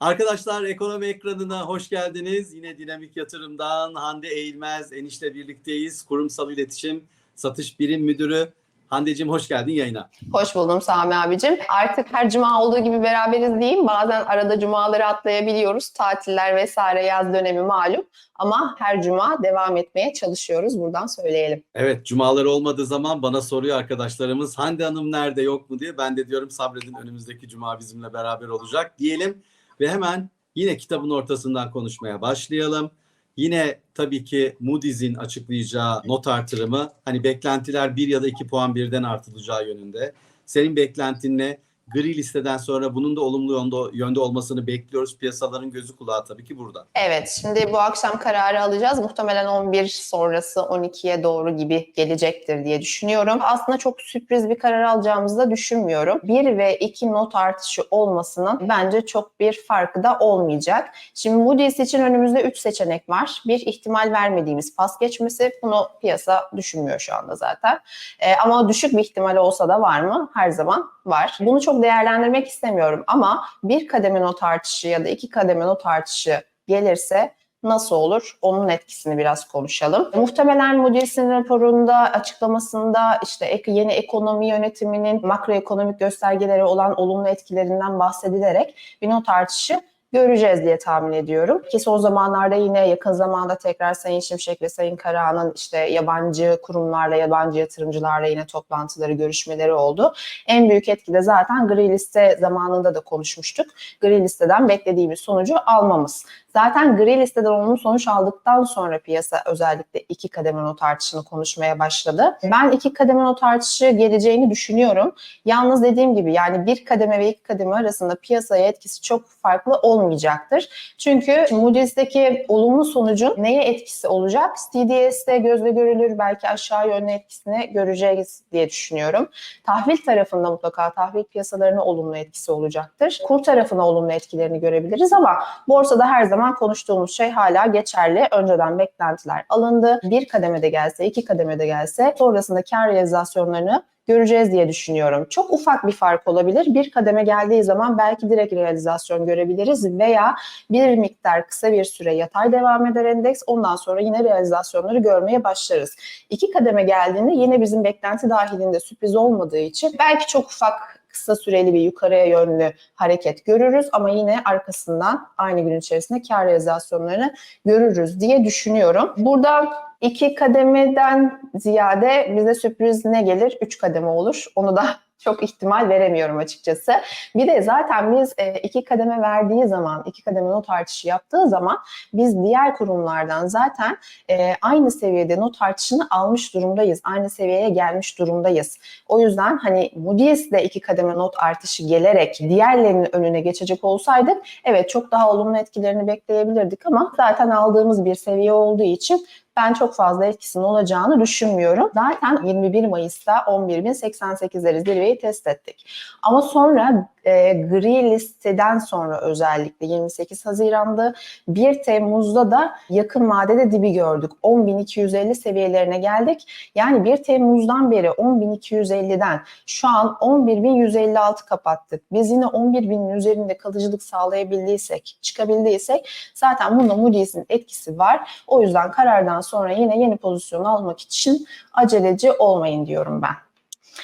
Arkadaşlar ekonomi ekranına hoş geldiniz. Yine Dinamik Yatırım'dan Hande Eğilmez, enişte birlikteyiz. Kurumsal İletişim Satış Birim Müdürü. Hande'cim hoş geldin yayına. Hoş buldum Sami abicim. Artık her cuma olduğu gibi beraberiz diyeyim. Bazen arada cumaları atlayabiliyoruz. Tatiller vesaire yaz dönemi malum. Ama her cuma devam etmeye çalışıyoruz. Buradan söyleyelim. Evet, cumaları olmadığı zaman bana soruyor arkadaşlarımız Hande Hanım nerede yok mu diye. Ben de diyorum sabredin önümüzdeki cuma bizimle beraber olacak diyelim. Ve hemen yine kitabın ortasından konuşmaya başlayalım. Yine tabii ki Moody's'in açıklayacağı not artırımı hani beklentiler bir ya da iki puan birden artılacağı yönünde. Senin beklentin ne? Gri listeden sonra bunun da olumlu yönde, yönde olmasını bekliyoruz. Piyasaların gözü kulağı tabii ki burada. Evet, şimdi bu akşam kararı alacağız. Muhtemelen 11 sonrası 12'ye doğru gibi gelecektir diye düşünüyorum. Aslında çok sürpriz bir karar alacağımızı da düşünmüyorum. 1 ve 2 not artışı olmasının bence çok bir farkı da olmayacak. Şimdi Moody's için önümüzde 3 seçenek var. Bir ihtimal vermediğimiz pas geçmesi. Bunu piyasa düşünmüyor şu anda zaten. Ee, ama düşük bir ihtimal olsa da var mı? Her zaman var. Bunu çok değerlendirmek istemiyorum ama bir kademe not artışı ya da iki kademe not artışı gelirse nasıl olur? Onun etkisini biraz konuşalım. Muhtemelen Moody's'in raporunda, açıklamasında işte yeni ekonomi yönetiminin makroekonomik göstergeleri olan olumlu etkilerinden bahsedilerek bir not artışı göreceğiz diye tahmin ediyorum. Ki son zamanlarda yine yakın zamanda tekrar Sayın Şimşek ve Sayın Karahan'ın işte yabancı kurumlarla, yabancı yatırımcılarla yine toplantıları, görüşmeleri oldu. En büyük etki de zaten gri liste zamanında da konuşmuştuk. Gri listeden beklediğimiz sonucu almamız. Zaten gri listeden olumlu sonuç aldıktan sonra piyasa özellikle iki kademe not artışını konuşmaya başladı. Ben iki kademe not artışı geleceğini düşünüyorum. Yalnız dediğim gibi yani bir kademe ve iki kademe arasında piyasaya etkisi çok farklı olmayacaktır. Çünkü Moody's'teki olumlu sonucun neye etkisi olacak? CDS'de gözle görülür belki aşağı yönlü etkisini göreceğiz diye düşünüyorum. Tahvil tarafında mutlaka tahvil piyasalarına olumlu etkisi olacaktır. Kur tarafına olumlu etkilerini görebiliriz ama borsada her zaman konuştuğumuz şey hala geçerli. Önceden beklentiler alındı. Bir kademede gelse, iki kademede gelse sonrasında kar realizasyonlarını göreceğiz diye düşünüyorum. Çok ufak bir fark olabilir. Bir kademe geldiği zaman belki direkt realizasyon görebiliriz veya bir miktar kısa bir süre yatay devam eder endeks. Ondan sonra yine realizasyonları görmeye başlarız. İki kademe geldiğinde yine bizim beklenti dahilinde sürpriz olmadığı için belki çok ufak kısa süreli bir yukarıya yönlü hareket görürüz ama yine arkasından aynı gün içerisinde kar realizasyonlarını görürüz diye düşünüyorum. Burada iki kademeden ziyade bize sürpriz ne gelir? Üç kademe olur. Onu da çok ihtimal veremiyorum açıkçası. Bir de zaten biz e, iki kademe verdiği zaman, iki kademe not artışı yaptığı zaman biz diğer kurumlardan zaten e, aynı seviyede not artışını almış durumdayız. Aynı seviyeye gelmiş durumdayız. O yüzden hani Moody's de iki kademe not artışı gelerek diğerlerinin önüne geçecek olsaydık evet çok daha olumlu etkilerini bekleyebilirdik ama zaten aldığımız bir seviye olduğu için ben çok fazla etkisinin olacağını düşünmüyorum. Zaten 21 Mayıs'ta 11.088'leri zirveyi test ettik. Ama sonra e, gri listeden sonra özellikle 28 Haziran'da 1 Temmuz'da da yakın vadede dibi gördük. 10.250 seviyelerine geldik. Yani 1 Temmuz'dan beri 10.250'den şu an 11.156 kapattık. Biz yine 11.000'in üzerinde kalıcılık sağlayabildiysek, çıkabildiysek zaten bunda Moody's'in etkisi var. O yüzden karardan sonra yine yeni pozisyon almak için aceleci olmayın diyorum ben.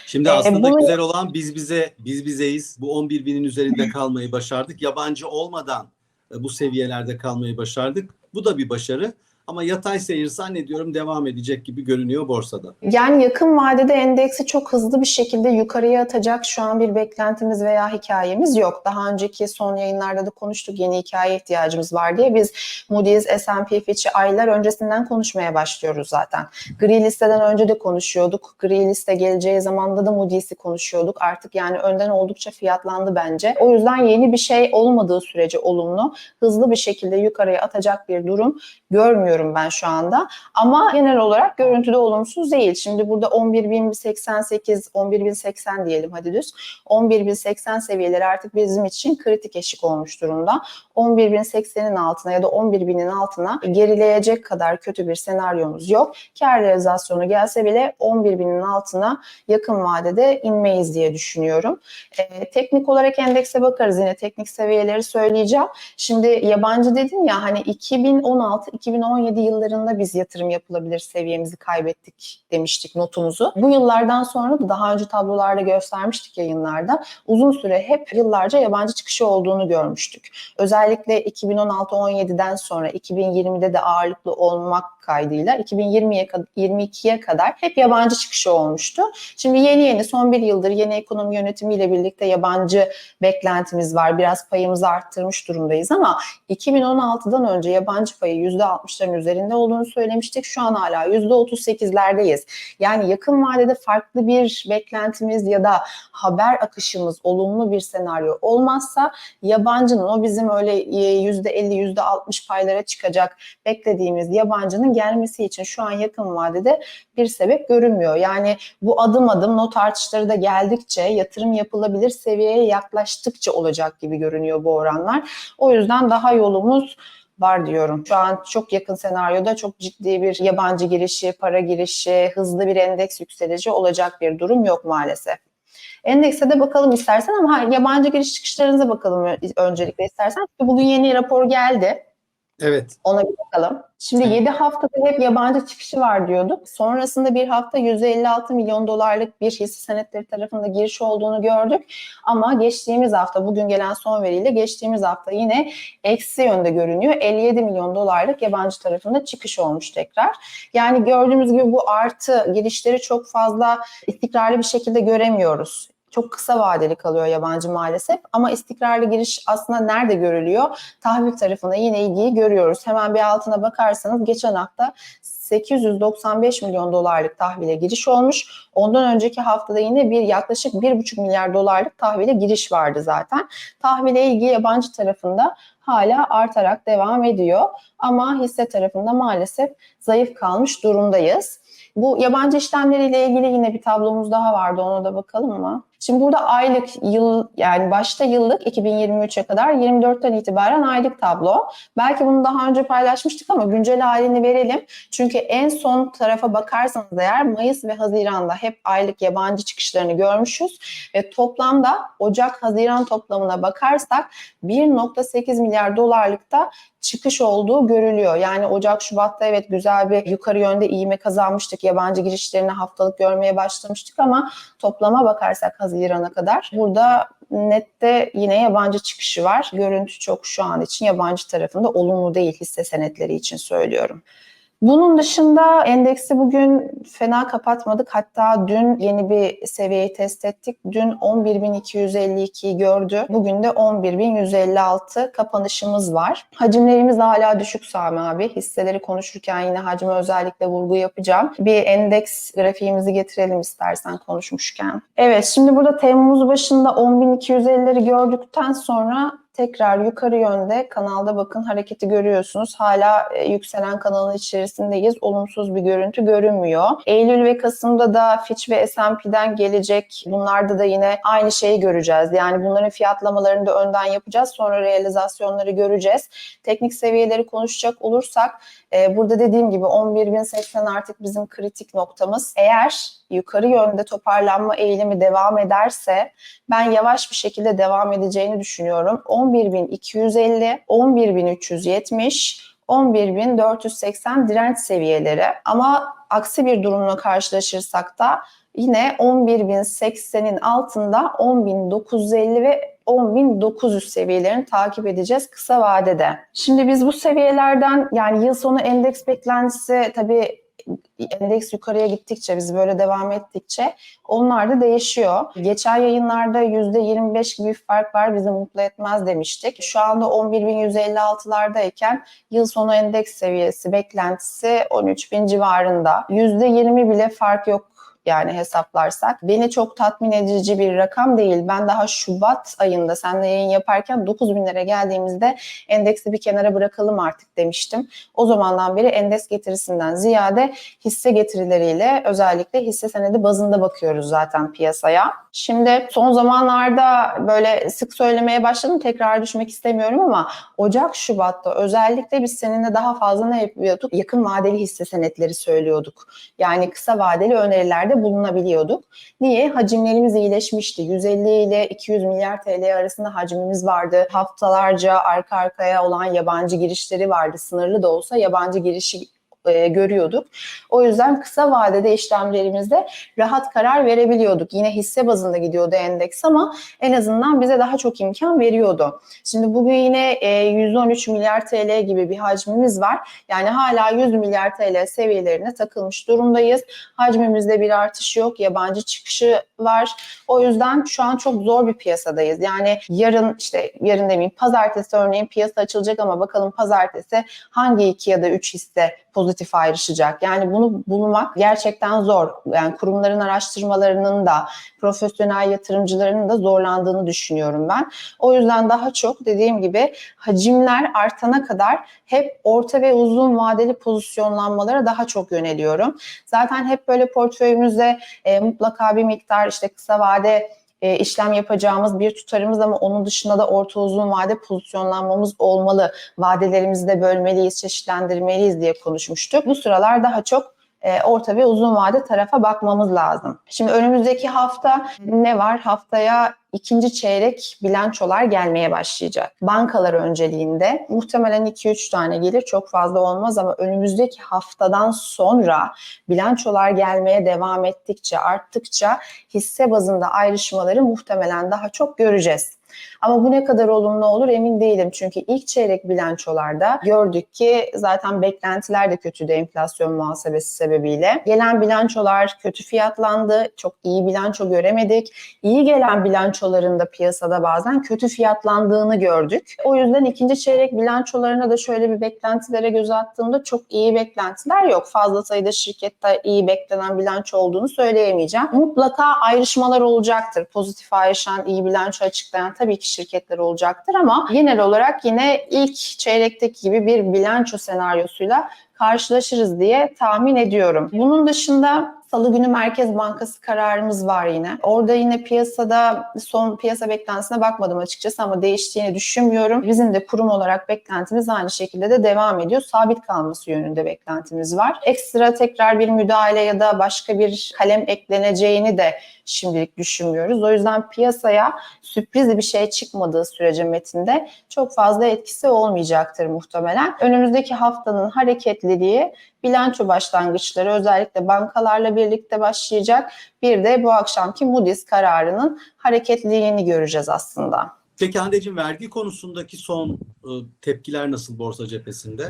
Şimdi Ee, aslında bunu- güzel olan biz bize biz bizeyiz. Bu 11 binin üzerinde kalmayı başardık. Yabancı olmadan e, bu seviyelerde kalmayı başardık. Bu da bir başarı. Ama yatay seyir zannediyorum devam edecek gibi görünüyor borsada. Yani yakın vadede endeksi çok hızlı bir şekilde yukarıya atacak şu an bir beklentimiz veya hikayemiz yok. Daha önceki son yayınlarda da konuştuk yeni hikaye ihtiyacımız var diye. Biz Moody's, S&P Fitch'i aylar öncesinden konuşmaya başlıyoruz zaten. Gri listeden önce de konuşuyorduk. Gri liste geleceği zamanda da Moody's'i konuşuyorduk. Artık yani önden oldukça fiyatlandı bence. O yüzden yeni bir şey olmadığı sürece olumlu, hızlı bir şekilde yukarıya atacak bir durum görmüyorum göremiyorum ben şu anda. Ama genel olarak görüntüde olumsuz değil. Şimdi burada 11.088, 11.080 diyelim hadi düz. 11.080 seviyeleri artık bizim için kritik eşik olmuş durumda. 11.080'in altına ya da 11.000'in altına gerileyecek kadar kötü bir senaryomuz yok. Kar realizasyonu gelse bile 11.000'in altına yakın vadede inmeyiz diye düşünüyorum. Ee, teknik olarak endekse bakarız yine teknik seviyeleri söyleyeceğim. Şimdi yabancı dedim ya hani 2016-2017 yıllarında biz yatırım yapılabilir seviyemizi kaybettik demiştik notumuzu. Bu yıllardan sonra da daha önce tablolarda göstermiştik yayınlarda uzun süre hep yıllarca yabancı çıkışı olduğunu görmüştük. Özellikle 2016-17'den sonra 2020'de de ağırlıklı olmak kaydıyla 2020'ye 22'ye kadar hep yabancı çıkışı olmuştu. Şimdi yeni yeni son bir yıldır yeni ekonomi yönetimiyle birlikte yabancı beklentimiz var. Biraz payımızı arttırmış durumdayız ama 2016'dan önce yabancı payı %60'ların üzerinde olduğunu söylemiştik. Şu an hala %38'lerdeyiz. Yani yakın vadede farklı bir beklentimiz ya da haber akışımız olumlu bir senaryo olmazsa yabancının o bizim öyle %50 %60 paylara çıkacak beklediğimiz yabancının gelmesi için şu an yakın vadede bir sebep görünmüyor. Yani bu adım adım not artışları da geldikçe yatırım yapılabilir seviyeye yaklaştıkça olacak gibi görünüyor bu oranlar. O yüzden daha yolumuz var diyorum. Şu an çok yakın senaryoda çok ciddi bir yabancı girişi, para girişi, hızlı bir endeks yükselişi olacak bir durum yok maalesef. Endekse de bakalım istersen ama yabancı giriş çıkışlarınıza bakalım öncelikle istersen. Bugün yeni rapor geldi. Evet. Ona bir bakalım. Şimdi 7 haftada hep yabancı çıkışı var diyorduk. Sonrasında bir hafta 156 milyon dolarlık bir hisse senetleri tarafında giriş olduğunu gördük. Ama geçtiğimiz hafta bugün gelen son veriyle geçtiğimiz hafta yine eksi yönde görünüyor. 57 milyon dolarlık yabancı tarafında çıkış olmuş tekrar. Yani gördüğümüz gibi bu artı girişleri çok fazla istikrarlı bir şekilde göremiyoruz çok kısa vadeli kalıyor yabancı maalesef. Ama istikrarlı giriş aslında nerede görülüyor? Tahvil tarafında yine ilgiyi görüyoruz. Hemen bir altına bakarsanız geçen hafta 895 milyon dolarlık tahvile giriş olmuş. Ondan önceki haftada yine bir yaklaşık 1,5 milyar dolarlık tahvile giriş vardı zaten. Tahvile ilgi yabancı tarafında hala artarak devam ediyor. Ama hisse tarafında maalesef zayıf kalmış durumdayız. Bu yabancı işlemleriyle ilgili yine bir tablomuz daha vardı ona da bakalım mı? Şimdi burada aylık yıl yani başta yıllık 2023'e kadar 24'ten itibaren aylık tablo. Belki bunu daha önce paylaşmıştık ama güncel halini verelim. Çünkü en son tarafa bakarsanız eğer Mayıs ve Haziran'da hep aylık yabancı çıkışlarını görmüşüz ve toplamda Ocak-Haziran toplamına bakarsak 1.8 milyar dolarlıkta çıkış olduğu görülüyor. Yani Ocak Şubat'ta evet güzel bir yukarı yönde iğme kazanmıştık. Yabancı girişlerini haftalık görmeye başlamıştık ama toplama bakarsak Haziran'a kadar burada nette yine yabancı çıkışı var. Görüntü çok şu an için yabancı tarafında olumlu değil hisse senetleri için söylüyorum. Bunun dışında endeksi bugün fena kapatmadık. Hatta dün yeni bir seviyeyi test ettik. Dün 11.252'yi gördü. Bugün de 11.156 kapanışımız var. Hacimlerimiz hala düşük Sami abi. Hisseleri konuşurken yine hacme özellikle vurgu yapacağım. Bir endeks grafiğimizi getirelim istersen konuşmuşken. Evet şimdi burada Temmuz başında 10.250'leri gördükten sonra tekrar yukarı yönde kanalda bakın hareketi görüyorsunuz. Hala e, yükselen kanalın içerisindeyiz. Olumsuz bir görüntü görünmüyor. Eylül ve Kasım'da da Fitch ve S&P'den gelecek. Bunlarda da yine aynı şeyi göreceğiz. Yani bunların fiyatlamalarını da önden yapacağız. Sonra realizasyonları göreceğiz. Teknik seviyeleri konuşacak olursak e, burada dediğim gibi 11.080 artık bizim kritik noktamız. Eğer yukarı yönde toparlanma eğilimi devam ederse ben yavaş bir şekilde devam edeceğini düşünüyorum. 11.250, 11.370, 11.480 direnç seviyeleri ama aksi bir durumla karşılaşırsak da yine 11.080'in altında 10.950 ve 10.900 seviyelerini takip edeceğiz kısa vadede. Şimdi biz bu seviyelerden yani yıl sonu endeks beklentisi tabii endeks yukarıya gittikçe, biz böyle devam ettikçe onlar da değişiyor. Geçen yayınlarda %25 gibi bir fark var bizi mutlu etmez demiştik. Şu anda 11.156'lardayken yıl sonu endeks seviyesi beklentisi 13.000 civarında. %20 bile fark yok yani hesaplarsak beni çok tatmin edici bir rakam değil. Ben daha Şubat ayında seninle yayın yaparken 9 binlere geldiğimizde endeksi bir kenara bırakalım artık demiştim. O zamandan beri endeks getirisinden ziyade hisse getirileriyle özellikle hisse senedi bazında bakıyoruz zaten piyasaya. Şimdi son zamanlarda böyle sık söylemeye başladım tekrar düşmek istemiyorum ama Ocak Şubat'ta özellikle biz seninle daha fazla ne yapıyorduk? Yakın vadeli hisse senetleri söylüyorduk. Yani kısa vadeli önerilerde bulunabiliyorduk. Niye? Hacimlerimiz iyileşmişti. 150 ile 200 milyar TL arasında hacmimiz vardı. Haftalarca arka arkaya olan yabancı girişleri vardı. Sınırlı da olsa yabancı girişi e, görüyorduk. O yüzden kısa vadede işlemlerimizde rahat karar verebiliyorduk. Yine hisse bazında gidiyordu endeks ama en azından bize daha çok imkan veriyordu. Şimdi bugün yine e, 113 milyar TL gibi bir hacmimiz var. Yani hala 100 milyar TL seviyelerine takılmış durumdayız. Hacmimizde bir artış yok. Yabancı çıkışı var. O yüzden şu an çok zor bir piyasadayız. Yani yarın işte yarın demeyeyim pazartesi örneğin piyasa açılacak ama bakalım pazartesi hangi iki ya da üç hisse pozitif ayrışacak. Yani bunu bulmak gerçekten zor. Yani kurumların araştırmalarının da profesyonel yatırımcıların da zorlandığını düşünüyorum ben. O yüzden daha çok dediğim gibi hacimler artana kadar hep orta ve uzun vadeli pozisyonlanmalara daha çok yöneliyorum. Zaten hep böyle portföyümüzde e, mutlaka bir miktar işte kısa vade e, işlem yapacağımız bir tutarımız ama onun dışında da orta uzun vade pozisyonlanmamız olmalı. Vadelerimizi de bölmeliyiz, çeşitlendirmeliyiz diye konuşmuştuk. Bu sıralar daha çok orta ve uzun vade tarafa bakmamız lazım. Şimdi önümüzdeki hafta ne var? Haftaya ikinci çeyrek bilançolar gelmeye başlayacak. Bankalar önceliğinde muhtemelen 2-3 tane gelir çok fazla olmaz ama önümüzdeki haftadan sonra bilançolar gelmeye devam ettikçe arttıkça hisse bazında ayrışmaları muhtemelen daha çok göreceğiz. Ama bu ne kadar olumlu olur emin değilim. Çünkü ilk çeyrek bilançolarda gördük ki zaten beklentiler de kötüydü enflasyon muhasebesi sebebiyle. Gelen bilançolar kötü fiyatlandı. Çok iyi bilanço göremedik. İyi gelen bilançoların da piyasada bazen kötü fiyatlandığını gördük. O yüzden ikinci çeyrek bilançolarına da şöyle bir beklentilere göz attığımda çok iyi beklentiler yok. Fazla sayıda şirkette iyi beklenen bilanço olduğunu söyleyemeyeceğim. Mutlaka ayrışmalar olacaktır. Pozitif ayrışan, iyi bilanço açıklayan tabii ki şirketler olacaktır ama genel olarak yine ilk çeyrekteki gibi bir bilanço senaryosuyla karşılaşırız diye tahmin ediyorum. Bunun dışında Salı günü Merkez Bankası kararımız var yine. Orada yine piyasada son piyasa beklentisine bakmadım açıkçası ama değiştiğini düşünmüyorum. Bizim de kurum olarak beklentimiz aynı şekilde de devam ediyor. Sabit kalması yönünde beklentimiz var. Ekstra tekrar bir müdahale ya da başka bir kalem ekleneceğini de şimdilik düşünmüyoruz. O yüzden piyasaya sürpriz bir şey çıkmadığı sürece metinde çok fazla etkisi olmayacaktır muhtemelen. Önümüzdeki haftanın hareketliliği bilanço başlangıçları özellikle bankalarla birlikte başlayacak. Bir de bu akşamki Moody's kararının hareketliliğini göreceğiz aslında. Peki Hande'cim vergi konusundaki son e, tepkiler nasıl borsa cephesinde?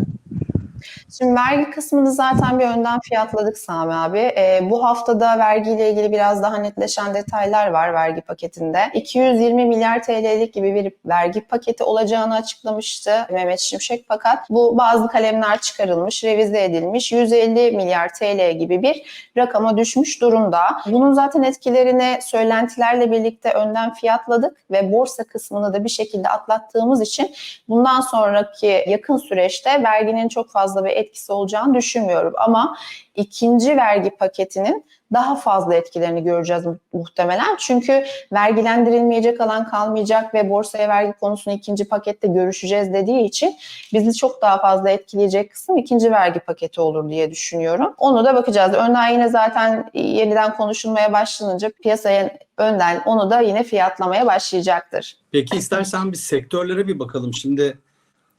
Şimdi vergi kısmını zaten bir önden fiyatladık Sami abi. E, bu haftada vergiyle ilgili biraz daha netleşen detaylar var vergi paketinde. 220 milyar TL'lik gibi bir vergi paketi olacağını açıklamıştı Mehmet Şimşek fakat bu bazı kalemler çıkarılmış, revize edilmiş. 150 milyar TL gibi bir rakama düşmüş durumda. Bunun zaten etkilerini söylentilerle birlikte önden fiyatladık ve borsa kısmını da bir şekilde atlattığımız için bundan sonraki yakın süreçte verginin çok fazla bir etkisi olacağını düşünmüyorum. Ama ikinci vergi paketinin daha fazla etkilerini göreceğiz muhtemelen. Çünkü vergilendirilmeyecek alan kalmayacak ve borsaya vergi konusunu ikinci pakette görüşeceğiz dediği için bizi çok daha fazla etkileyecek kısım ikinci vergi paketi olur diye düşünüyorum. Onu da bakacağız. Önden yine zaten yeniden konuşulmaya başlanınca piyasaya önden onu da yine fiyatlamaya başlayacaktır. Peki istersen biz sektörlere bir bakalım. Şimdi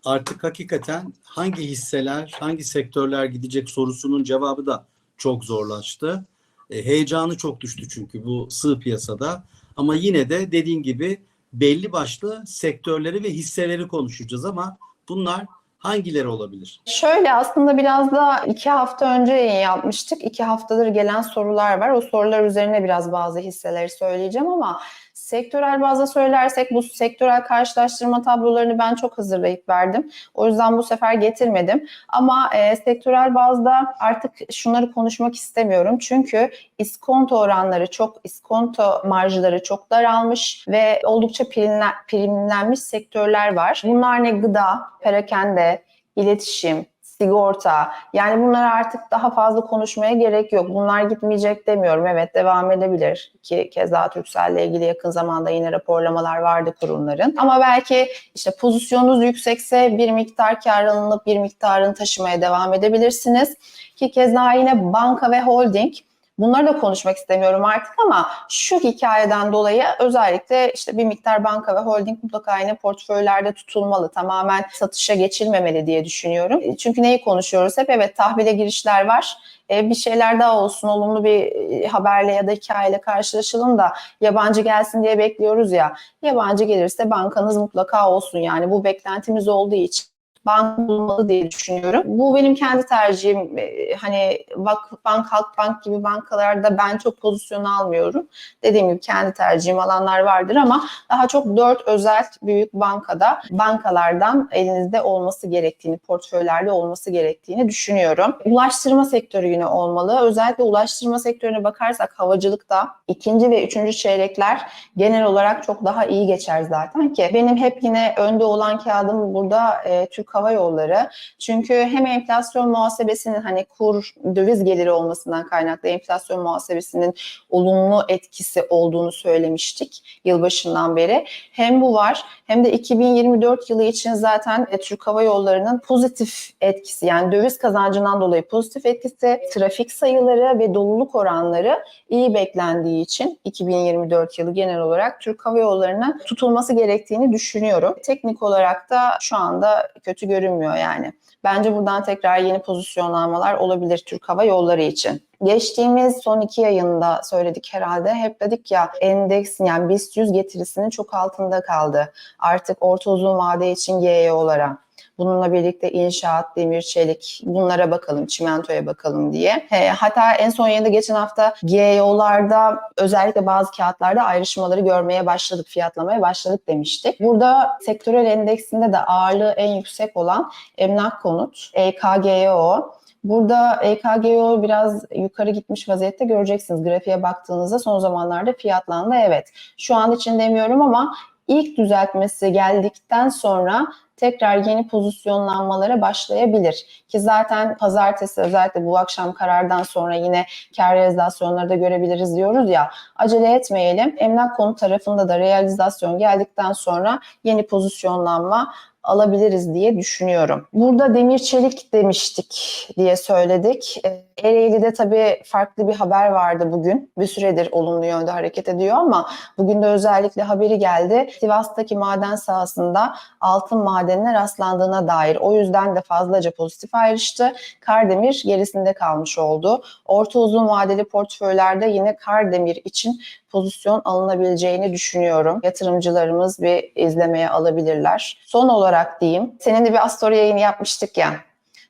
artık hakikaten hangi hisseler, hangi sektörler gidecek sorusunun cevabı da çok zorlaştı. E, heyecanı çok düştü çünkü bu sığ piyasada. Ama yine de dediğin gibi belli başlı sektörleri ve hisseleri konuşacağız ama bunlar hangileri olabilir? Şöyle aslında biraz da iki hafta önce yayın yapmıştık. İki haftadır gelen sorular var. O sorular üzerine biraz bazı hisseleri söyleyeceğim ama sektörel bazda söylersek bu sektörel karşılaştırma tablolarını ben çok hazırlayıp verdim. O yüzden bu sefer getirmedim. Ama e, sektörel bazda artık şunları konuşmak istemiyorum. Çünkü iskonto oranları çok, iskonto marjları çok daralmış ve oldukça primlen- primlenmiş sektörler var. Bunlar ne? Gıda, perakende, iletişim, sigorta. Yani bunları artık daha fazla konuşmaya gerek yok. Bunlar gitmeyecek demiyorum. Evet devam edebilir ki keza Turkcell'le ilgili yakın zamanda yine raporlamalar vardı kurumların. Ama belki işte pozisyonunuz yüksekse bir miktar kar alınıp bir miktarını taşımaya devam edebilirsiniz. Ki keza yine banka ve holding Bunları da konuşmak istemiyorum artık ama şu hikayeden dolayı özellikle işte bir miktar banka ve holding mutlaka yine portföylerde tutulmalı. Tamamen satışa geçilmemeli diye düşünüyorum. Çünkü neyi konuşuyoruz hep? Evet tahvile girişler var. E, bir şeyler daha olsun, olumlu bir e, haberle ya da hikayeyle karşılaşalım da yabancı gelsin diye bekliyoruz ya. Yabancı gelirse bankanız mutlaka olsun yani bu beklentimiz olduğu için bank bulmalı diye düşünüyorum. Bu benim kendi tercihim. Ee, Hani Vakıfbank, Halkbank gibi bankalarda ben çok pozisyon almıyorum. Dediğim gibi kendi tercihim alanlar vardır ama daha çok dört özel büyük bankada bankalardan elinizde olması gerektiğini, portföylerde olması gerektiğini düşünüyorum. Ulaştırma sektörü yine olmalı. Özellikle ulaştırma sektörüne bakarsak havacılıkta ikinci ve üçüncü çeyrekler genel olarak çok daha iyi geçer zaten ki benim hep yine önde olan kağıdım burada e, Türk Hava Yolları. Çünkü hem enflasyon muhasebesinin hani kur döviz geliri olmasından kaynaklı enflasyon muhasebesinin olumlu etkisi olduğunu söylemiştik yılbaşından beri. Hem bu var hem de 2024 yılı için zaten e, Türk Hava Yolları'nın pozitif etkisi yani döviz kazancından dolayı pozitif etkisi, trafik sayıları ve doluluk oranları iyi beklendiği için 2024 yılı genel olarak Türk Hava Yolları'na tutulması gerektiğini düşünüyorum. Teknik olarak da şu anda kötü görünmüyor yani. Bence buradan tekrar yeni pozisyonlanmalar olabilir Türk Hava Yolları için. Geçtiğimiz son iki yayında söyledik herhalde. Hep dedik ya endeksin yani BIST 100 getirisinin çok altında kaldı. Artık orta uzun vade için GEO'lara. Bununla birlikte inşaat, demir, çelik bunlara bakalım, çimentoya bakalım diye. He, hatta en son yayında geçen hafta GEO'larda özellikle bazı kağıtlarda ayrışmaları görmeye başladık, fiyatlamaya başladık demiştik. Burada sektörel endeksinde de ağırlığı en yüksek olan emlak konut, E EKGO, Burada EKGO biraz yukarı gitmiş vaziyette göreceksiniz. Grafiğe baktığınızda son zamanlarda fiyatlandı. Evet şu an için demiyorum ama ilk düzeltmesi geldikten sonra tekrar yeni pozisyonlanmalara başlayabilir. Ki zaten pazartesi özellikle bu akşam karardan sonra yine kar realizasyonları da görebiliriz diyoruz ya. Acele etmeyelim. Emlak konu tarafında da realizasyon geldikten sonra yeni pozisyonlanma alabiliriz diye düşünüyorum. Burada demir çelik demiştik diye söyledik. E, Ereğli'de tabii farklı bir haber vardı bugün. Bir süredir olumlu yönde hareket ediyor ama bugün de özellikle haberi geldi. Sivas'taki maden sahasında altın madenine rastlandığına dair. O yüzden de fazlaca pozitif ayrıştı. Kardemir gerisinde kalmış oldu. Orta uzun vadeli portföylerde yine Kardemir için pozisyon alınabileceğini düşünüyorum. Yatırımcılarımız bir izlemeye alabilirler. Son olarak diyeyim, senin de bir Astor yayını yapmıştık ya.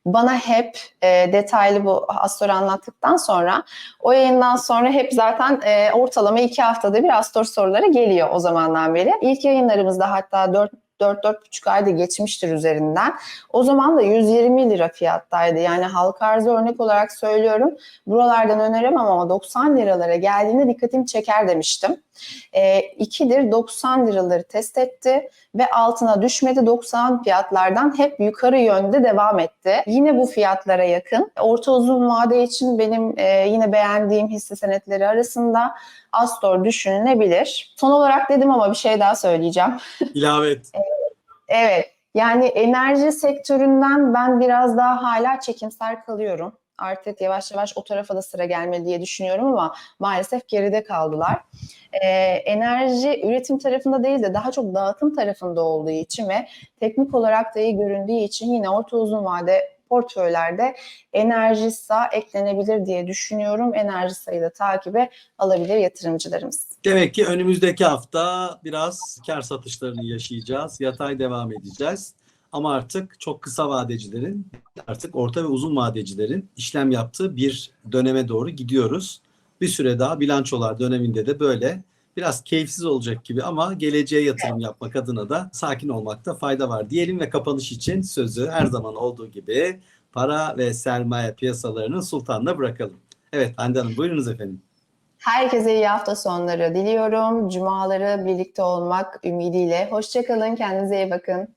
Bana hep e, detaylı bu Astor'u anlattıktan sonra o yayından sonra hep zaten e, ortalama iki haftada bir Astor soruları geliyor o zamandan beri. İlk yayınlarımızda hatta 4 4-4,5 ayda geçmiştir üzerinden. O zaman da 120 lira fiyattaydı. Yani halka arzı örnek olarak söylüyorum. Buralardan öneremem ama 90 liralara geldiğinde dikkatimi çeker demiştim. E, ikidir 90 liraları test etti ve altına düşmedi 90 fiyatlardan hep yukarı yönde devam etti. Yine bu fiyatlara yakın. Orta uzun vade için benim e, yine beğendiğim hisse senetleri arasında Astor düşünülebilir. Son olarak dedim ama bir şey daha söyleyeceğim. İlave et. Evet. Yani enerji sektöründen ben biraz daha hala çekimser kalıyorum. Artık yavaş yavaş o tarafa da sıra gelmeli diye düşünüyorum ama maalesef geride kaldılar. Ee, enerji üretim tarafında değil de daha çok dağıtım tarafında olduğu için ve teknik olarak da iyi göründüğü için yine orta uzun vade portföylerde Enerjisa eklenebilir diye düşünüyorum. Enerjisa'yı da takibe alabilir yatırımcılarımız. Demek ki önümüzdeki hafta biraz kar satışlarını yaşayacağız. Yatay devam edeceğiz. ama artık çok kısa vadecilerin artık orta ve uzun vadecilerin işlem yaptığı bir döneme doğru gidiyoruz. Bir süre daha bilançolar döneminde de böyle biraz keyifsiz olacak gibi ama geleceğe yatırım yapmak adına da sakin olmakta fayda var diyelim ve kapanış için sözü her zaman olduğu gibi para ve sermaye piyasalarının sultanına bırakalım. Evet Hande Hanım buyurunuz efendim. Herkese iyi hafta sonları diliyorum. Cumaları birlikte olmak ümidiyle. Hoşçakalın, kendinize iyi bakın.